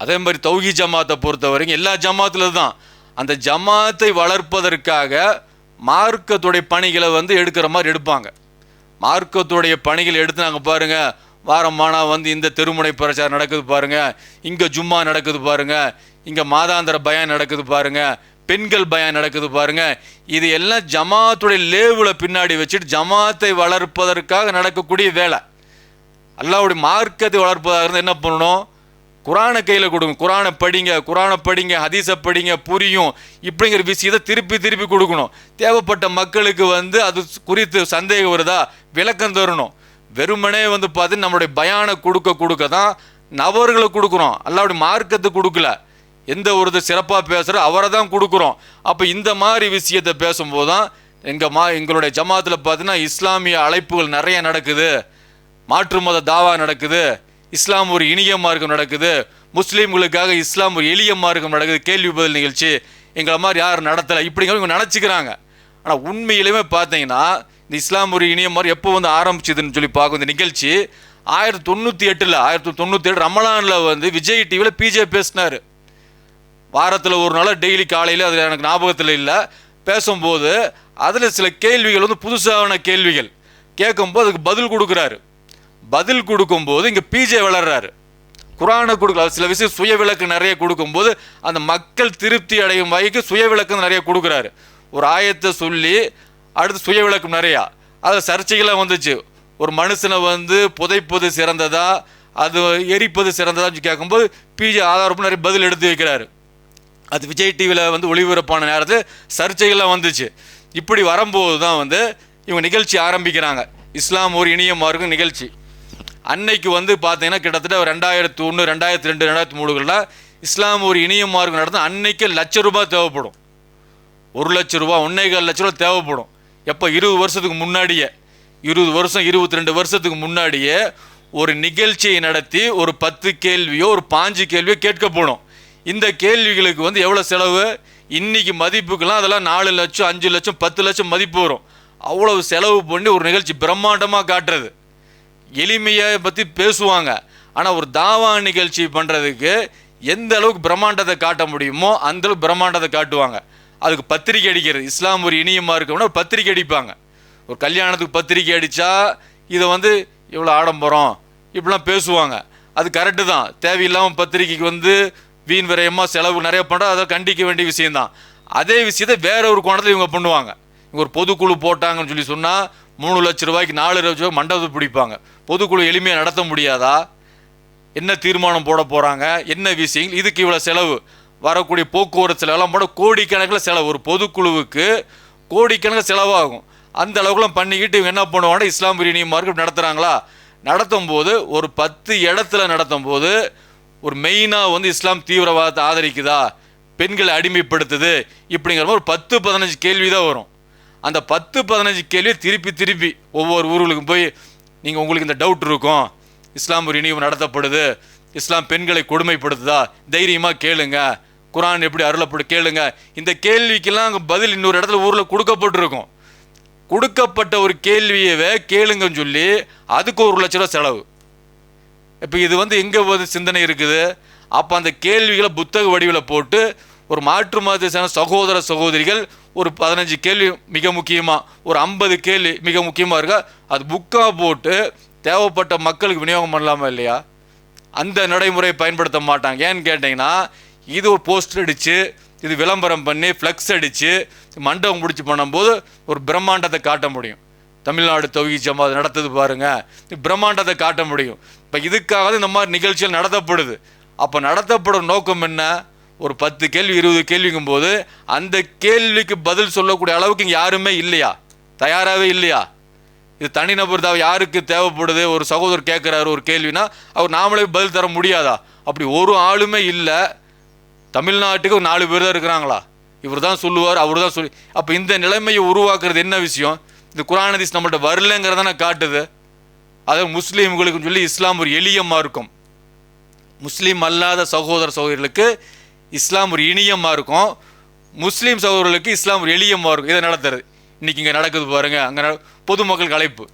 அதே மாதிரி தௌஹி ஜமாத்தை பொறுத்த வரைக்கும் எல்லா ஜமாத்துல தான் அந்த ஜமாத்தை வளர்ப்பதற்காக மார்க்கத்துடைய பணிகளை வந்து எடுக்கிற மாதிரி எடுப்பாங்க. மார்க்கத்துடைய பணிகள் எடுத்து நாங்கள் பாருங்கள் வாரமானா வந்து இந்த தெருமுனை பிரச்சாரம் நடக்குது பாருங்கள் இங்கே ஜும்மா நடக்குது பாருங்கள் இங்கே மாதாந்திர பயம் நடக்குது பாருங்கள் பெண்கள் பயம் நடக்குது பாருங்க. இது எல்லாம் ஜமாத்துடைய லேவில் பின்னாடி வச்சுட்டு ஜமாத்தை வளர்ப்பதற்காக நடக்கக்கூடிய வேலை. அல்லாவுடைய மார்க்கத்தை வளர்ப்பதாக இருந்தால் என்ன பண்ணணும்? குரானை கையில் கொடுங்க. குரானை படிங்க குரானை படிங்க ஹதீஸை படிங்க புரியும். இப்படிங்கிற விஷயத்தை திருப்பி திருப்பி கொடுக்கணும். தேவைப்பட்ட மக்களுக்கு வந்து அது குறித்து சந்தேகம் வருதா? விளக்கம் தரணும். வெறுமனே வந்து பார்த்து நம்மளுடைய பயானை கொடுக்க கொடுக்க தான் நபர்களை கொடுக்குறோம். அல்லாவுடைய மார்க்கத்தை கொடுக்கல. எந்த ஒரு சிறப்பாக பேசுகிற அவரை தான் கொடுக்குறோம். அப்போ இந்த மாதிரி விஷயத்தை பேசும்போது தான் எங்கள் மா எங்களுடைய ஜமாத்தில் பார்த்தீங்கன்னா இஸ்லாமிய அழைப்புகள் நிறைய நடக்குது. மாற்று மத தாவா நடக்குது. இஸ்லாம் ஒரு இனிய மார்க்கம் நடக்குது. முஸ்லீம்களுக்காக இஸ்லாம் ஒரு எளிய மார்க்கம் நடக்குது. கேள்வி பதில் நிகழ்ச்சி எங்களை மாதிரி யாரும் நடத்தலை. இப்படிங்கிற இவங்க நினச்சிக்கிறாங்க. ஆனால் உண்மையிலுமே பார்த்தீங்கன்னா இந்த இஸ்லாம் ஒரு இனிய மாதிரி எப்போ வந்து ஆரம்பிச்சதுன்னு சொல்லி பார்க்கும் இந்த நிகழ்ச்சி ஆயிரத்தி தொண்ணூற்றி எட்டில் ஆயிரத்தி தொண்ணூற்றி எட்டு ரமலானில் வந்து விஜய் டிவியில் பிஜே பேசினார். வாரத்தில் ஒரு நாள் டெய்லி காலையில் அதில் எனக்கு ஞாபகத்தில் இல்லை. பேசும்போது அதில் சில கேள்விகள் வந்து புதுசான கேள்விகள். கேட்கும்போது அதுக்கு பதில் கொடுக்குறாரு. பதில் கொடுக்கும்போது இங்கே பிஜே வளர்றாரு. குரானை கொடுக்கல. சில விஷயம் சுய விளக்கு நிறைய கொடுக்கும்போது அந்த மக்கள் திருப்தி அடையும் வகைக்கு சுய விளக்கம் நிறைய கொடுக்குறாரு. ஒரு ஆயத்தை சொல்லி அடுத்து சுய விளக்கம் நிறையா. அது சர்ச்சைகளாக வந்துச்சு. ஒரு மனுஷனை வந்து புதைப்பது சிறந்ததா? அது எரிப்பது சிறந்ததான்னு கேட்கும்போது பிஜே ஆதாரப்பு நிறைய பதில் எடுத்து வைக்கிறாரு. அது விஜய் டிவியில் வந்து ஒளிபரப்பான நேரத்தில் சர்ச்சைகள்லாம் வந்துச்சு. இப்படி வரும்போது தான் வந்து இவங்க நிகழ்ச்சி ஆரம்பிக்கிறாங்க. இஸ்லாம் ஒரு இனிய மார்க்கும் நிகழ்ச்சி. அன்னைக்கு வந்து பார்த்தீங்கன்னா கிட்டத்தட்ட ரெண்டாயிரத்து ஒன்று ரெண்டாயிரத்து ரெண்டு ரெண்டாயிரத்தி மூணுகளில் இஸ்லாம் ஒரு இனிய மார்க்கம் நடந்து அன்னைக்கு லட்ச ரூபாய் தேவைப்படும். ஒரு லட்ச ரூபா ஒன்னேகால் லட்ச ரூபா தேவைப்படும். எப்போ? இருபது வருஷத்துக்கு முன்னாடியே. இருபது வருஷம் இருபத்தி ரெண்டு வருஷத்துக்கு முன்னாடியே ஒரு நிகழ்ச்சியை நடத்தி ஒரு பத்து கேள்வியோ ஒரு பாஞ்சு கேள்வியோ கேட்கப்படும் இந்த கேள்விகளுக்கு வந்து எவ்வளோ செலவு? இன்றைக்கி மதிப்புக்கெல்லாம் அதெல்லாம் நாலு லட்சம் அஞ்சு லட்சம் பத்து லட்சம் மதிப்பு வரும். அவ்வளவு செலவு பண்ணி ஒரு நிகழ்ச்சி பிரம்மாண்டமாக காட்டுறது. எளிமையை பற்றி பேசுவாங்க. ஆனால் ஒரு தாவா நிகழ்ச்சி பண்ணுறதுக்கு எந்த அளவுக்கு பிரம்மாண்டத்தை காட்ட முடியுமோ அந்தளவுக்கு பிரம்மாண்டத்தை காட்டுவாங்க. அதுக்கு பத்திரிக்கை அடிக்கிறது. இஸ்லாம் ஒரு இனியமாக இருக்கணும்னா பத்திரிக்கை அடிப்பாங்க. ஒரு கல்யாணத்துக்கு பத்திரிக்கை அடித்தா இதை வந்து இவ்வளோ ஆடம்பரம் இப்படிலாம் பேசுவாங்க. அது கரெக்டு தான். தேவையில்லாமல் பத்திரிக்கைக்கு வந்து வீண் விரயமாக செலவு நிறைய பண்ணுறோம் அதை கண்டிக்க வேண்டிய விஷயந்தான் அதே விஷயத்தை வேற ஒரு கோணத்தில் இவங்க பண்ணுவாங்க. இவங்க ஒரு பொதுக்குழு போட்டாங்கன்னு சொல்லி சொன்னால் மூணு லட்ச ரூபாய்க்கு நாலு லட்ச ரூபாய் மண்டபத்தை பிடிப்பாங்க. பொதுக்குழு எளிமையாக நடத்த முடியாதா? என்ன தீர்மானம் போட போகிறாங்க என்ன விஷயங்கள்? இதுக்கு இவ்வளோ செலவு? வரக்கூடிய போக்குவரத்து செலவெல்லாம் போட கோடிக்கணக்கில் செலவு. ஒரு பொதுக்குழுவுக்கு கோடிக்கணக்கில் செலவாகும். அந்த அளவுக்குலாம் பண்ணிக்கிட்டு இவங்க என்ன பண்ணுவாங்கன்னா இஸ்லாம் பிரியாணி மார்க்கெட் நடத்துகிறாங்களா நடத்தும் போது ஒரு பத்து இடத்துல நடத்தும் போது ஒரு மெயினாக வந்து இஸ்லாம் தீவிரவாதத்தை ஆதரிக்குதா? பெண்களை அடிமைப்படுத்துது இப்படிங்கிற மாதிரி ஒரு பத்து பதினஞ்சு கேள்வி தான் வரும். அந்த பத்து பதினஞ்சு கேள்வியை திருப்பி திருப்பி ஒவ்வொரு ஊர்களுக்கும் போய் நீங்கள் உங்களுக்கு இந்த டவுட் இருக்கும். இஸ்லாம் ஒரு இனிவு நடத்தப்படுது. இஸ்லாம் பெண்களை கொடுமைப்படுத்துதா? தைரியமாக கேளுங்க. குரான் எப்படி அருளப்படு கேளுங்க. இந்த கேள்விக்கெல்லாம் அங்கே பதில் இன்னொரு இடத்துல ஊரில் கொடுக்கப்பட்டிருக்கும். கொடுக்கப்பட்ட ஒரு கேள்வியவே கேளுங்கன்னு சொல்லி அதுக்கு ஒரு லட்ச ரூபா செலவு. இப்போ இது வந்து எங்கே வந்து சிந்தனை இருக்குது. அப்போ அந்த கேள்விகளை புத்தக வடிவில் போட்டு ஒரு மாற்று மதத்தை சேர்ந்த சகோதர சகோதரிகள் ஒரு பதினஞ்சு கேள்வி மிக முக்கியமாக ஒரு ஐம்பது கேள்வி மிக முக்கியமாக இருக்கா? அது புக்காக போட்டு தேவைப்பட்ட மக்களுக்கு விநியோகம் பண்ணலாமா இல்லையா? அந்த நடைமுறையை பயன்படுத்த மாட்டாங்க. ஏன்னு கேட்டிங்கன்னா இது ஒரு போஸ்டர் அடித்து இது விளம்பரம் பண்ணி ஃப்ளெக்ஸ் அடித்து மண்டபம் முடிச்சு பண்ணும்போது ஒரு பிரம்மாண்டத்தை காட்ட முடியும். தமிழ்நாடு தொகுதி ஜமாத் நடத்துது பாருங்க. பிரம்மாண்டத்தை காட்ட முடியும். இப்போ இதுக்காக இந்த மாதிரி நிகழ்ச்சிகள் நடத்தப்படுது. அப்போ நடத்தப்படும் நோக்கம் என்ன? ஒரு பத்து கேள்வி இருபது கேள்விக்கும் போது அந்த கேள்விக்கு பதில் சொல்லக்கூடிய அளவுக்கு இங்கே யாருமே இல்லையா? தயாராகவே இல்லையா? இது தனிநபர் தான் யாருக்கு தேவைப்படுது? ஒரு சகோதரர் கேட்குறாரு ஒரு கேள்வினா அவர் நாமளே பதில் தர முடியாதா? அப்படி ஒரு ஆளுமே இல்லை. தமிழ்நாட்டுக்கு ஒரு நாலு பேர் தான் இருக்கிறாங்களா? இவர் தான் சொல்லுவார் அவர் தான் சொல்லி அப்போ இந்த நிலைமையை உருவாக்குறது என்ன விஷயம்? இந்த குரான் ஹதீஸ் நம்மள்ட்ட வரலங்கிறதானே காட்டுது. அது முஸ்லீம்களுக்கும் சொல்லி இஸ்லாம் ஒரு எளிய மார்க்கம். முஸ்லீம் அல்லாத சகோதர சகோதரிகளுக்கு இஸ்லாம் ஒரு இனியமாக இருக்கும் முஸ்லீம் சகோதரர்களுக்கு இஸ்லாம் ஒரு எளியமாக இருக்கும் இதை நடத்துறது. இன்னைக்கு இங்கே நடக்குது பாருங்க. அங்கே பொதுமக்களுக்கு அழைப்பு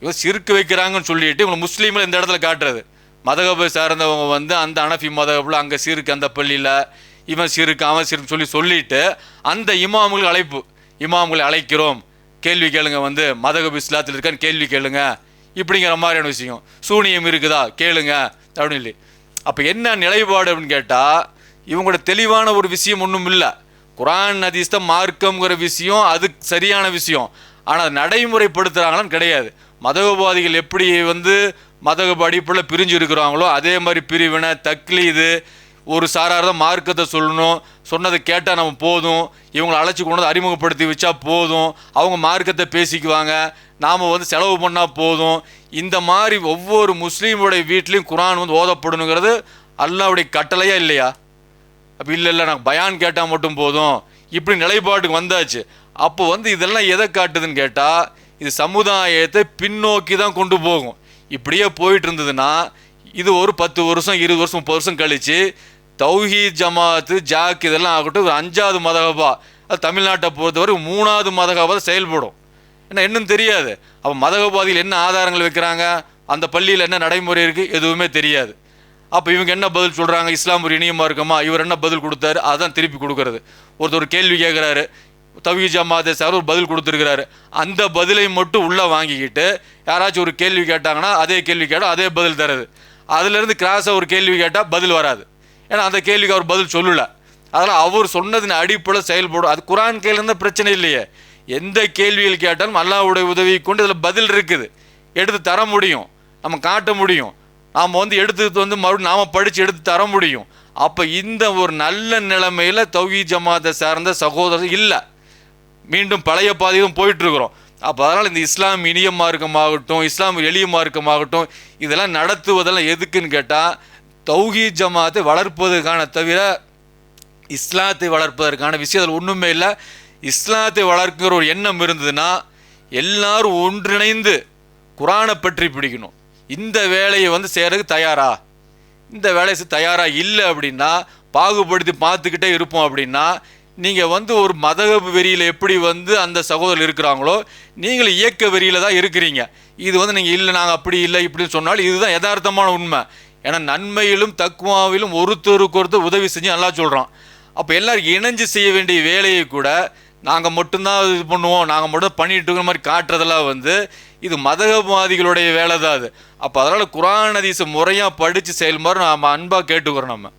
இவங்க சிறுக்கு வைக்கிறாங்கன்னு சொல்லிட்டு இவங்க முஸ்லீமில் இந்த இடத்துல காட்டுறது. மதகபை சார்ந்தவங்க வந்து அந்த அனஃபி மதகபில் அங்கே சிறுக்கு அந்த பள்ளியில் இவன் சிறுக்கு அவன் சிறுக்கு சொல்லி சொல்லிட்டு அந்த இமாம்களுக்கு அழைப்பு. இமாம்களை அழைக்கிறோம். கேள்வி கேளுங்க வந்து மதகபு இஸ்லாத்தில் இருக்கான்னு கேள்வி கேளுங்க. இப்படிங்கிற மாதிரியான விஷயம். சூனியம் இருக்குதா? கேளுங்க. அப்படின்னு சொல்லி. அப்போ என்ன நிலைப்பாடு அப்படின்னு கேட்டால் இவங்களோட தெளிவான ஒரு விஷயம் ஒன்றும் இல்லை. குரான் ஹதீஸ் தான் மார்க்கம்ங்கிற விஷயம் அது சரியான விஷயம். ஆனால் அதை நடைமுறைப்படுத்துகிறாங்களான்னு கிடையாது. மதகபாதிகள் எப்படி வந்து மதகப அடிப்படையில் பிரிஞ்சு இருக்கிறாங்களோ அதே மாதிரி பிரிவினை தக்லீது ஒரு சாரார் தான் மார்க்கத்தை சொல்லணும். சொன்னதை கேட்டால் நம்ம போதும். இவங்களை அழைச்சி கொண்டு வந்து அறிமுகப்படுத்தி வச்சா போதும். அவங்க மார்க்கத்தை பேசிக்குவாங்க. நாம் வந்து செலவு பண்ணால் போதும். இந்த மாதிரி ஒவ்வொரு முஸ்லீமுடைய வீட்லேயும் குரான் வந்து ஓதப்படணுங்கிறது அல்லாவுடைய கட்டளையா இல்லையா? அப்போ இல்லை இல்லை நான் பயான் கேட்டால் மட்டும் போதும். இப்படி நிலைப்பாட்டுக்கு வந்தாச்சு. அப்போ வந்து இதெல்லாம் எதை காட்டுதுன்னு கேட்டால் இது சமுதாயத்தை பின்னோக்கி தான் கொண்டு போகும். இப்படியே போயிட்டு இருந்ததுன்னா இது ஒரு பத்து வருஷம் இருபது வருஷம் முப்பது வருஷம் கழிச்சு தௌஹீத் ஜமாத்து ஜாக் இதெல்லாம் ஆகட்டும் ஒரு அஞ்சாவது மதகபா. அது தமிழ்நாட்டை பொறுத்தவரை மூணாவது மதகபா செயல்படும். ஏன்னா இன்னும் தெரியாது. அப்போ மதகபாதியில் என்ன ஆதாரங்கள் வைக்கிறாங்க? அந்த பள்ளியில் என்ன நடைமுறை இருக்குது எதுவுமே தெரியாது. அப்போ இவங்க என்ன பதில் சொல்கிறாங்க இஸ்லாம் ஒரு இனியமாக இருக்குமா? இவர் என்ன பதில் கொடுத்தாரு? அதான் திருப்பி கொடுக்கறது. ஒருத்தர் கேள்வி கேட்குறாரு தவி ஜமாதே சார் ஒரு பதில் கொடுத்துருக்கிறாரு. அந்த பதிலை மட்டும் உள்ளே வாங்கிக்கிட்டு யாராச்சும் ஒரு கேள்வி கேட்டாங்கன்னா அதே கேள்வி கேட்டால் அதே பதில் தருது. அதுலேருந்து கிராஸாக ஒரு கேள்வி கேட்டால் பதில் வராது. ஏன்னா அந்த கேள்விக்கு அவர் பதில் சொல்லலை. அதனால் அவர் சொன்னதின் அடிப்படையில் செயல்படும். அது குரான் கேள்வி இருந்தால் பிரச்சனை இல்லையே. எந்த கேள்விகள் கேட்டாலும் அல்லாவுடைய உதவி கொண்டு இதில் பதில் இருக்குது. எடுத்து தர முடியும். நம்ம காட்ட முடியும். நாம் வந்து எடுத்து வந்து மறுபடியும் நாம் படித்து எடுத்து தர முடியும். அப்போ இந்த ஒரு நல்ல நிலைமையில் தௌஹி ஜமாத்தை சார்ந்த சகோதரர் இல்லை. மீண்டும் பழைய பாதையும் போயிட்டுருக்குறோம். அப்போ அதனால் இந்த இஸ்லாம் இனிய மார்க்கமாகட்டும் இஸ்லாம் எளிய மார்க்கமாகட்டும் இதெல்லாம் நடத்துவதெல்லாம் எதுக்குன்னு கேட்டால் தௌஹீத் ஜமாத்தை வளர்ப்பதற்கான தவிர இஸ்லாத்தை வளர்ப்பதற்கான விஷயத்தில் ஒன்றுமே இல்லை. இஸ்லாத்தை வளர்க்கிற ஒரு எண்ணம் இருந்ததுன்னா எல்லாரும் ஒன்றிணைந்து குரானை பற்றி பிடிக்கணும். இந்த வேலையை வந்து செய்கிறதுக்கு தயாரா? இந்த வேலையை தயாராக இல்லை அப்படின்னா பாகுபடுத்தி பார்த்துக்கிட்டே இருப்போம் அப்படின்னா நீங்கள் வந்து ஒரு மத வெறியில் எப்படி வந்து அந்த சகோதரர் இருக்கிறாங்களோ நீங்கள் இயக்க வெறியில் தான் இருக்கிறீங்க. இது வந்து நீங்கள் இல்லை நாங்கள் அப்படி இல்லை இப்படின்னு சொன்னாலும் இதுதான் யதார்த்தமான உண்மை. ஏன்னா நன்மையிலும் தக்குவாவிலும் ஒருத்தருக்கு ஒருத்தர் உதவி செஞ்சு நல்லா சொல்கிறோம் அப்போ எல்லோரும் இணைஞ்சு செய்ய வேண்டிய வேலையை கூட நாங்கள் மட்டும்தான் இது பண்ணுவோம். நாங்கள் மட்டும் பண்ணிகிட்டு இருக்கிற மாதிரி காட்டுறதெல்லாம் வந்து இது மதகவாதிகளுடைய வேலை தான் அது. அப்போ அதனால் குரான் அதிச முறையாக படித்து செயல்மாறு நாம் அன்பாக கேட்டுக்கிறோம் நம்ம.